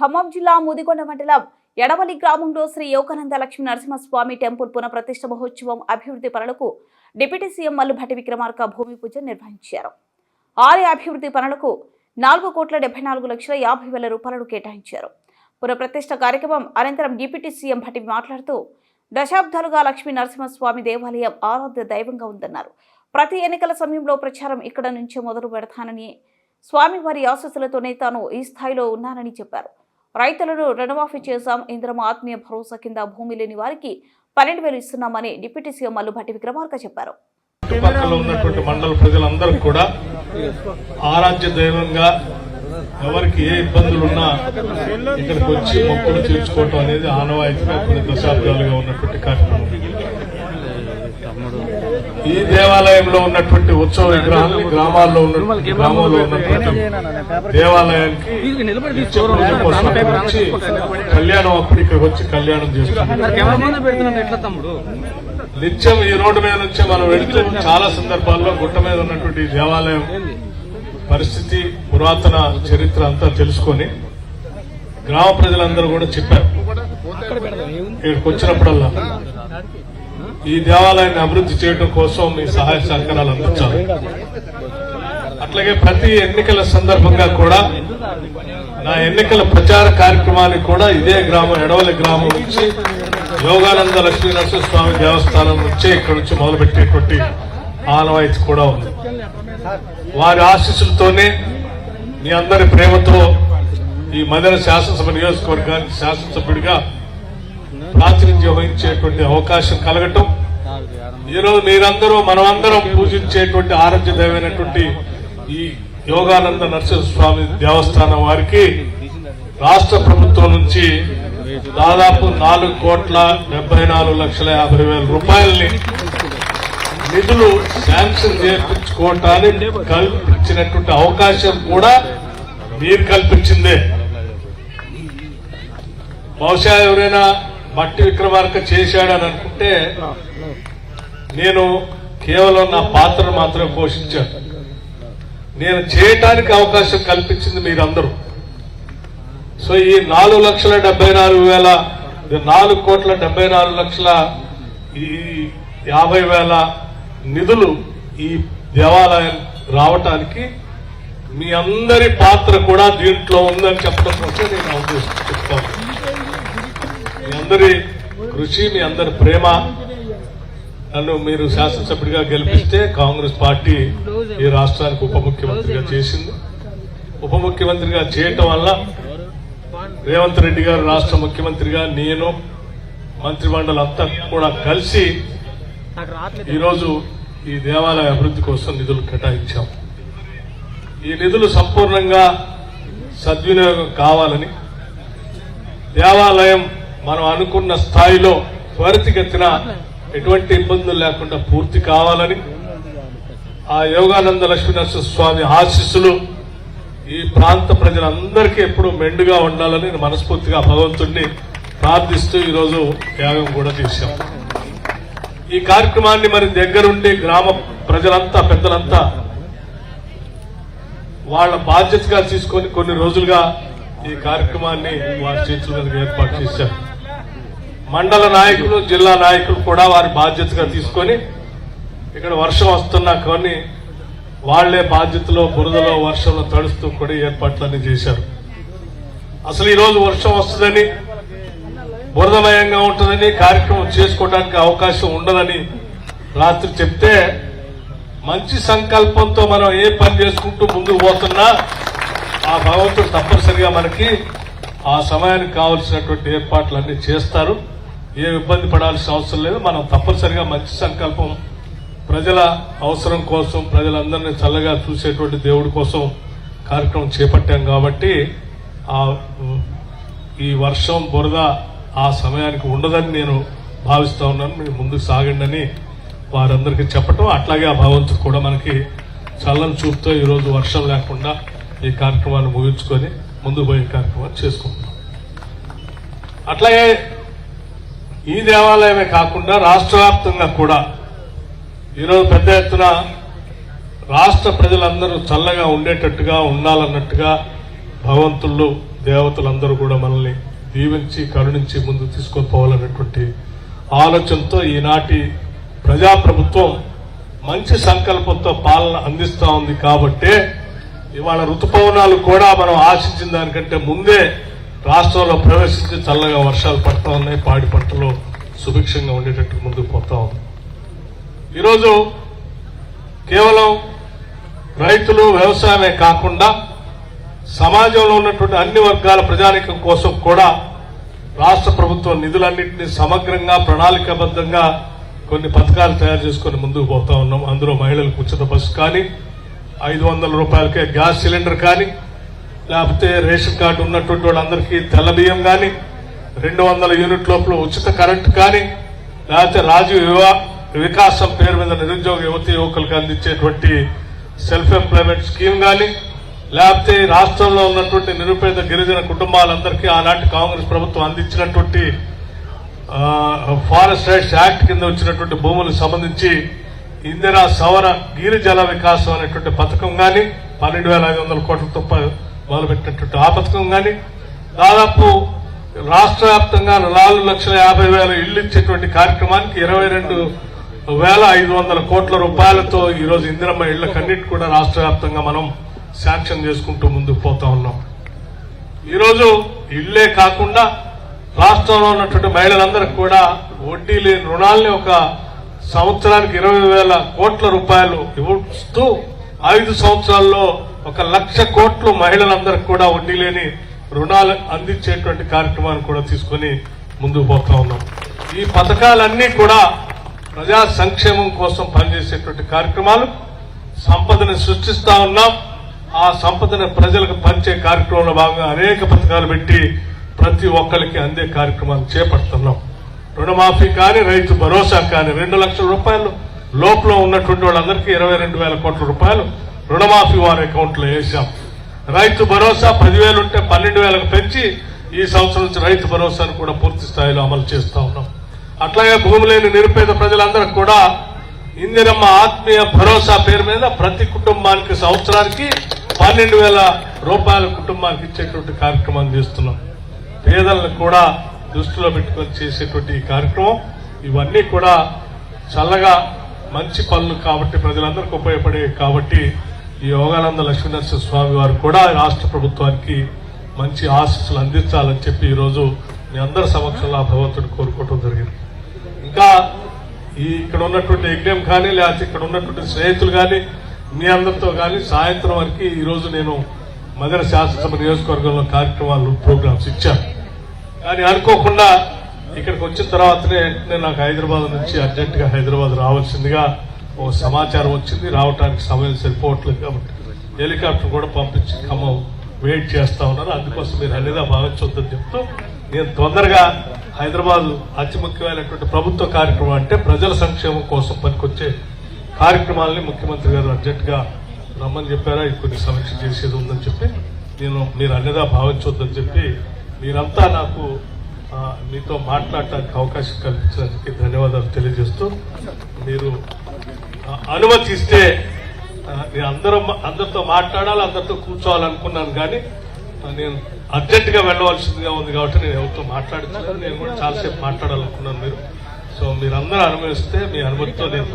ఖమ్మం జిల్లా ముదిగొండ మండలం ఎడవలి గ్రామంలో శ్రీ యోగానంద లక్ష్మీ నరసింహస్వామి టెంపుల్ పునఃప్రతిష్ఠ మహోత్సవం అభివృద్ధి పనులకు డిప్యూటీ సీఎం మల్లుభట్టి విక్రమార్క భూమి పూజ నిర్వహించారు. ఆలయ అభివృద్ధి పనులకు నాలుగు కోట్ల డెబ్బై నాలుగు లక్షల యాభై వేల రూపాయలను కేటాయించారు. పునఃప్రతిష్ఠ కార్యక్రమం అనంతరం డిప్యూటీ సీఎం భట్టి మాట్లాడుతూ దశాబ్దాలుగా లక్ష్మీ నరసింహస్వామి దేవాలయం ఆరాధ్య దైవంగా ఉందన్నారు. ప్రతి ఎన్నికల సమయంలో ప్రచారం ఇక్కడ నుంచే మొదలు పెడతానని స్వామివారి ఆశస్సులతోనే తాను ఈ స్థాయిలో ఉన్నానని చెప్పారు. రైతులను రుణమాఫీ చేశాం ఇంద్రం ఆత్మీయ భరోసా కింద భూమి లేని వారికి పన్నెండు వేలు ఇస్తున్నామని డిప్యూటీ సీఎం మల్లుభట్టి విక్రమార్క చెప్పారు. చుట్టుపక్కల ఉన్నటువంటి మండల ప్రజలందరూ కూడా ఆరాధ్య దైవంగా ఎవరికి ఏ ఇబ్బందులు ఉన్నా ఇక్కడికి వచ్చి మొక్కులు తీర్చుకోవటం అనేది ఆనవాయితీగా కొన్ని దశాబ్దాలుగా ఉన్నటువంటి కార్యక్రమం. ఈ దేవాలయంలో ఉన్నటువంటి ఉత్సవ విగ్రహాన్ని గ్రామాల్లో ఉన్నటువంటి గ్రామంలో ఉన్నటువంటి దేవాలయానికి వచ్చి కళ్యాణం అప్పుడు ఇక్కడికి వచ్చి కళ్యాణం చేస్తున్నారు నిత్యం ఈ రోడ్డు మీద నుంచే మనం వెళుతూ చాలా సందర్భాల్లో గుట్ట మీద ఉన్నటువంటి దేవాలయం పరిస్థితి పురాతన చరిత్ర అంతా తెలుసుకొని గ్రామ ప్రజలందరూ కూడా చెప్పారు ఇక్కడికి వచ్చినప్పుడల్లా ఈ దేవాలయాన్ని అభివృద్ధి చేయడం కోసం మీ సహాయ సహకారాలు అందించాలి. అట్లాగే ప్రతి ఎన్నికల సందర్భంగా కూడా నా ఎన్నికల ప్రచార కార్యక్రమానికి కూడా ఇదే గ్రామం ఎడవల గ్రామం నుంచి యోగానంద లక్ష్మీ నరసింహస్వామి దేవస్థానం నుంచే ఇక్కడ నుంచి మొదలుపెట్టేటువంటి ఆనవాయితీ కూడా ఉంది. వారి ఆశీస్సులతోనే మీ అందరి ప్రేమతో ఈ మదన శాసనసభ నియోజకవర్గానికి శాసనసభ్యుడిగా ప్రాతినిధ్యం వహించేటువంటి అవకాశం కలగటం. ఈరోజు మీరందరూ మనమందరం పూజించేటువంటి దైవమైనటువంటి ఈ యోగానంద నరసింహస్వామి దేవస్థానం వారికి రాష్ట్ర ప్రభుత్వం నుంచి దాదాపు నాలుగు కోట్ల డెబ్బై నాలుగు లక్షల యాభై వేల రూపాయలని నిధులు శాంక్షన్ చేయించుకోవటానికి కల్పించినటువంటి అవకాశం కూడా మీరు కల్పించిందే. బహుశా ఎవరైనా మట్టి విక్రమార్క చేశాడని అనుకుంటే నేను కేవలం నా పాత్రను మాత్రమే పోషించాను. నేను చేయటానికి అవకాశం కల్పించింది మీరందరూ. సో ఈ నాలుగు లక్షల డెబ్బై నాలుగు వేల నాలుగు కోట్ల డెబ్బై నాలుగు లక్షల ఈ యాభై వేల నిధులు ఈ దేవాలయం రావటానికి మీ అందరి పాత్ర కూడా దీంట్లో ఉందని చెప్పడం కోసం నేను చెప్తాను. మీ అందరి కృషి మీ అందరి ప్రేమ నన్ను మీరు శాసనసభ్యుడిగా గెలిపిస్తే కాంగ్రెస్ పార్టీ ఈ రాష్ట్రానికి ఉప ముఖ్యమంత్రిగా చేసింది. ఉప ముఖ్యమంత్రిగా చేయటం వల్ల రేవంత్ రెడ్డి గారు రాష్ట్ర ముఖ్యమంత్రిగా నేను మంత్రిమండలి అంతా కూడా కలిసి ఈరోజు ఈ దేవాలయ అభివృద్ధి కోసం నిధులు కేటాయించాం. ఈ నిధులు సంపూర్ణంగా సద్వినియోగం కావాలని దేవాలయం మనం అనుకున్న స్థాయిలో త్వరితగతిన ఎటువంటి ఇబ్బందులు లేకుండా పూర్తి కావాలని ఆ యోగానంద లక్ష్మీనరసింహ స్వామి ఆశీస్సులు ఈ ప్రాంత ప్రజలందరికీ ఎప్పుడూ మెండుగా ఉండాలని మనస్ఫూర్తిగా భగవంతుణ్ణి ప్రార్థిస్తూ ఈరోజు యాగం కూడా చేశాం. ఈ కార్యక్రమాన్ని మరి దగ్గరుండి గ్రామ ప్రజలంతా పెద్దలంతా వాళ్ళ బాధ్యతగా తీసుకొని కొన్ని రోజులుగా ఈ కార్యక్రమాన్ని వారి చేతుల ఏర్పాటు చేశారు. మండల నాయకులు జిల్లా నాయకులు కూడా వారి బాధ్యతగా తీసుకొని ఇక్కడ వర్షం వస్తున్నా కొన్ని వాళ్ళే బాధ్యతలో బురదలో వర్షంలో తడుస్తూ కూడా ఏర్పాట్లన్నీ చేశారు. అసలు ఈ రోజు వర్షం వస్తుందని బురదమయంగా ఉంటుందని కార్యక్రమం చేసుకోవడానికి అవకాశం ఉండదని రాత్రి చెప్తే మంచి సంకల్పంతో మనం ఏ పని చేసుకుంటూ ముందుకు పోతున్నా ఆ భగవంతుడు తప్పనిసరిగా మనకి ఆ సమయానికి కావలసినటువంటి ఏర్పాట్లన్నీ చేస్తారు. ఏ ఇబ్బంది పడాల్సిన అవసరం లేదు. మనం తప్పనిసరిగా మంచి సంకల్పం ప్రజల అవసరం కోసం ప్రజలందరినీ చల్లగా చూసేటువంటి దేవుడి కోసం కార్యక్రమం చేపట్టాం కాబట్టి ఆ ఈ వర్షం బురద ఆ సమయానికి ఉండదని నేను భావిస్తా ఉన్నాను. మీరు ముందుకు సాగండి అని వారందరికీ చెప్పటం. అట్లాగే ఆ భగవంతుడు కూడా మనకి చల్లని చూపుతో ఈరోజు వర్షం లేకుండా ఈ కార్యక్రమాన్ని ముగించుకొని ముందు పోయే కార్యక్రమాన్ని చేసుకుంటున్నాం. అట్లాగే ఈ దేవాలయమే కాకుండా రాష్ట్ర వ్యాప్తంగా కూడా ఈరోజు పెద్ద ఎత్తున రాష్ట్ర ప్రజలందరూ చల్లగా ఉండేటట్టుగా ఉండాలన్నట్టుగా భగవంతుళ్ళు దేవతలందరూ కూడా మనల్ని దీవించి కరుణించి ముందు తీసుకొని పోవాలన్నటువంటి ఆలోచనతో ఈనాటి ప్రజాప్రభుత్వం మంచి సంకల్పంతో పాలన అందిస్తూ ఉంది కాబట్టే ఇవాళ ఋతుపవనాలు కూడా మనం ఆశించిన దానికంటే ముందే రాష్ట్రంలో ప్రవేశించి చల్లగా వర్షాలు పడతా ఉన్నాయి పాడి పంటలు సుభిక్షంగా ఉండేటట్టు ముందుకు పోతా ఉంది. ఈరోజు కేవలం రైతులు వ్యవసాయమే కాకుండా సమాజంలో ఉన్నటువంటి అన్ని వర్గాల ప్రజానికం కోసం కూడా రాష్ట్ర ప్రభుత్వం నిధులన్నింటినీ సమగ్రంగా ప్రణాళికాబద్ధంగా కొన్ని పథకాలు తయారు చేసుకొని ముందుకు పోతా ఉన్నాం. అందులో మహిళలకు ఉచిత బస్సు కానీ ఐదు వందల రూపాయలకే గ్యాస్ సిలిండర్ కానీ లేకపోతే రేషన్ కార్డు ఉన్నటువంటి వాళ్ళందరికీ తెల్ల బియ్యం కానీ రెండు వందల యూనిట్ లోపల ఉచిత కరెంటు కానీ లేకపోతే రాజీవ్ వికాసం పేరు మీద నిరుద్యోగ యువతి యువకులకు అందించేటువంటి సెల్ఫ్ ఎంప్లాయ్మెంట్ స్కీమ్ కానీ లేకపోతే రాష్ట్రంలో ఉన్నటువంటి నిరుపేద గిరిజన కుటుంబాలందరికీ ఆనాటి కాంగ్రెస్ ప్రభుత్వం అందించినటువంటి ఫారెస్ట్ రైట్స్ యాక్ట్ కింద వచ్చినటువంటి భూములకు సంబంధించి ఇందిరా సవర గిరిజల వికాసం అనేటువంటి పథకం కానీ పన్నెండు వేల ఐదు వందల కోట్లతో ప- మొదలుపెట్టినటువంటి ఆ పథకం కానీ దాదాపు రాష్ట్ర వ్యాప్తంగా నాలుగు లక్షల యాభై వేల ఇళ్ళు ఇచ్చేటువంటి కార్యక్రమానికి ఇరవై రెండు వేల ఐదు వందల కోట్ల రూపాయలతో ఈరోజు ఇందిరమ్మ ఇళ్ళకన్నిటి కూడా రాష్ట్ర వ్యాప్తంగా మనం శాంక్షన్ చేసుకుంటూ ముందుకు పోతా ఉన్నాం. ఈరోజు ఇళ్ళే కాకుండా రాష్ట్రంలో ఉన్నటువంటి మహిళలందరికీ కూడా వడ్డీ లేని రుణాల్ని ఒక సంవత్సరానికి ఇరవై వేల కోట్ల రూపాయలు ఇస్తూ ఐదు సంవత్సరాల్లో ఒక లక్ష కోట్లు మహిళలందరికీ కూడా వడ్డీ లేని రుణాలు అందించేటువంటి కార్యక్రమాన్ని కూడా తీసుకొని ముందుకు పోతా ఉన్నాం. ఈ పథకాలన్నీ కూడా ప్రజా సంక్షేమం కోసం పనిచేసేటువంటి కార్యక్రమాలు సంపదను సృష్టిస్తా ఉన్నాం. ఆ సంపదను ప్రజలకు పంచే కార్యక్రమంలో భాగంగా అనేక పథకాలు పెట్టి ప్రతి ఒక్కరికి అందే కార్యక్రమాలు చేపడుతున్నాం. రుణమాఫీ కానీ రైతు భరోసా కానీ రెండు లక్షల రూపాయలు లోపల ఉన్నటువంటి వాళ్ళందరికీ ఇరవై రెండు వేల కోట్ల రూపాయలు రుణమాఫీ వారి అకౌంట్లో వేసాం వేశాం. రైతు భరోసా పదివేలు ఉంటే పన్నెండు వేలకు పెంచి ఈ సంవత్సరం నుంచి రైతు భరోసాను కూడా పూర్తి స్థాయిలో అమలు చేస్తూ ఉన్నాం. అట్లాగే భూమి లేని నిరుపేద ప్రజలందరికీ కూడా ఇందిరమ్మ ఆత్మీయ భరోసా పేరు మీద ప్రతి కుటుంబానికి సంవత్సరానికి పన్నెండు వేల రూపాయల కుటుంబానికి ఇచ్చేటువంటి కార్యక్రమం చేస్తున్నాం. పేదలను కూడా దృష్టిలో పెట్టుకొని చేసేటువంటి ఈ కార్యక్రమం. ఇవన్నీ కూడా చల్లగా మంచి పనులు కాబట్టి ప్రజలందరికీ ఉపయోగపడే కాబట్టి ఈ యోగానంద లక్ష్మీనరసింహ స్వామి వారు కూడా రాష్ట్ర ప్రభుత్వానికి మంచి ఆశస్సులు అందించాలని చెప్పి ఈరోజు మీ అందరి సమక్షంలో ఆ భగవంతుడు కోరుకోవడం జరిగింది. ఇంకా ఈ ఇక్కడ ఉన్నటువంటి యజ్ఞం కానీ లేకపోతే ఇక్కడ ఉన్నటువంటి స్నేహితులు కానీ మీ అందరితో కానీ సాయంత్రం వరకు ఈరోజు నేను మదర శాసనసభ నియోజకవర్గంలో కార్యక్రమాలు ప్రోగ్రామ్స్ ఇచ్చాను. కానీ అనుకోకుండా ఇక్కడికి వచ్చిన తర్వాతనే నాకు హైదరాబాద్ నుంచి అర్జెంటుగా హైదరాబాద్ రావాల్సిందిగా ఓ సమాచారం వచ్చింది. రావడానికి సమయం సరిపోవట్లేదు కాబట్టి హెలికాప్టర్ కూడా పంపించి ఖమ్మం వెయిట్ చేస్తా ఉన్నారు. అందుకోసం మీరు అన్నిదా భావించొద్దని చెప్తూ నేను తొందరగా హైదరాబాద్ అతి ముఖ్యమైనటువంటి ప్రభుత్వ కార్యక్రమం అంటే ప్రజల సంక్షేమం కోసం పనికొచ్చే కార్యక్రమాలని ముఖ్యమంత్రి గారు అర్జెంట్గా రమ్మని చెప్పారా? కొన్ని సమీక్ష చేసేది ఉందని చెప్పి నేను మీరు అన్నిదా భావించొద్దని చెప్పి మీరంతా నాకు మీతో మాట్లాడటానికి అవకాశం కల్పించడానికి ధన్యవాదాలు తెలియజేస్తూ మీరు అనుమతి ఇస్తే నేను అందరూ అందరితో మాట్లాడాలి అందరితో కూర్చోవాలనుకున్నాను కానీ నేను అర్జెంట్గా వెళ్ళవలసిందిగా ఉంది కాబట్టి నేను ఎవరితో మాట్లాడుతున్నాను నేను కూడా చాలాసేపు మాట్లాడాలనుకున్నాను మీరు. సో మీరందరూ అనుమతిస్తే మీ అనుమతితో నేను